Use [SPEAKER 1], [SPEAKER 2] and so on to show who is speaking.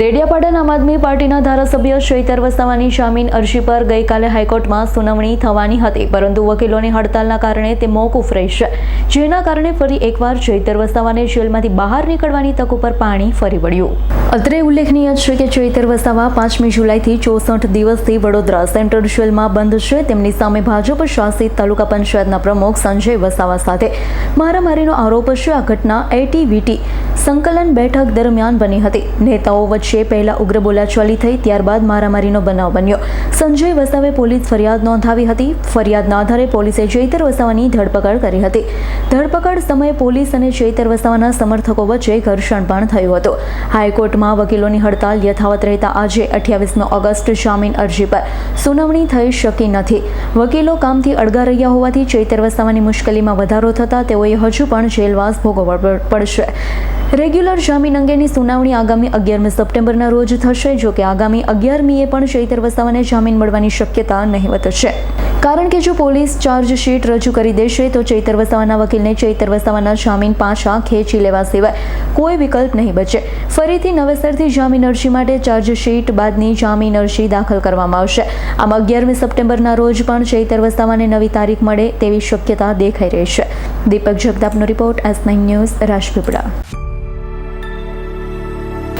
[SPEAKER 1] દેડિયાપાડા આમ આદમી પાર્ટીના ધારાસભ્ય ચૈતર વસાવાની જામીન અરજી પર ગઈકાલે હાઈકોર્ટમાં સુનાવણી થવાની હતી, પરંતુ વકીલોની હડતાલના કારણે તે મોકૂફ રહેશે. જેના કારણે ફરી એકવાર ચૈતર વસાવાને જેલમાંથી બહાર નીકળવાની તક ઉપર પાણી ફરી વળ્યું. અત્રે ઉલ્લેખનીય છે કે ચૈતર વસાવા પાંચમી જુલાઈથી ચોસઠ દિવસથી વડોદરા સેન્ટ્રલ જેલમાં બંધ છે. તેમની સામે ભાજપ શાસિત તાલુકા પંચાયતના પ્રમુખ સંજય વસાવા સાથે. મારામારીનો આરોપ છે આ ઘટના એટીવીટી સંકલન બેઠક દરમિયાન બની હતી. નેતાઓ વચ્ચે પહેલા ઉગ્ર બોલાચાલી થઈ, ત્યારબાદ મારામારીનો બનાવ બન્યો. સંજય વસાવે પોલીસ ફરિયાદ નોંધાવી હતી. ફરિયાદના આધારે પોલીસે ચૈતર વસાવાની ધરપકડ કરી હતી. ધરપકડ સમયે પોલીસ અને ચૈતર વસાવાના સમર્થકો વચ્ચે ઘર્ષણ પણ થયું હતું. હાઈકોર્ટમાં વકીલોની હડતાલ યથાવત રહેતા આજે અઠ્યાવીસમી ઓગસ્ટ જામીન અરજી પર સુનાવણી થઈ શકી નથી. વકીલો કામથી અળગા રહ્યા હોવાથી ચૈતર વસાવાની મુશ્કેલીમાં વધારો થતાં તેઓએ હજુ પણ જેલવાસ ભોગવવો પડશે. રેગ્યુલર જામીન અંગેની સુનાવણી આગામી અગિયારમી સપ્ટેમ્બરના રોજ થશે. જો કે આગામી અગિયારમીએ પણ ચૈતર વસાવાને જામીન મળવાની શક્યતા નહીવત છે. કારણ કે જો પોલીસ ચાર્જશીટ રજૂ કરી દેશે, તો ચૈતર વસાવાના વકીલને ચૈતર વસાવાના જામીન પાછા ખેંચી લેવા સિવાય કોઈ વિકલ્પ નહીં બચે. ફરીથી નવેસરથી જામીન અરજી માટે ચાર્જશીટ બાદની જામીન અરજી દાખલ કરવામાં આવશે. આમ અગિયારમી સપ્ટેમ્બરના રોજ પણ ચૈતર વસાવાને નવી તારીખ મળે તેવી શક્યતા દેખાઈ રહી છે. Deepak જગતાપનો report S nine news, Rajpipla.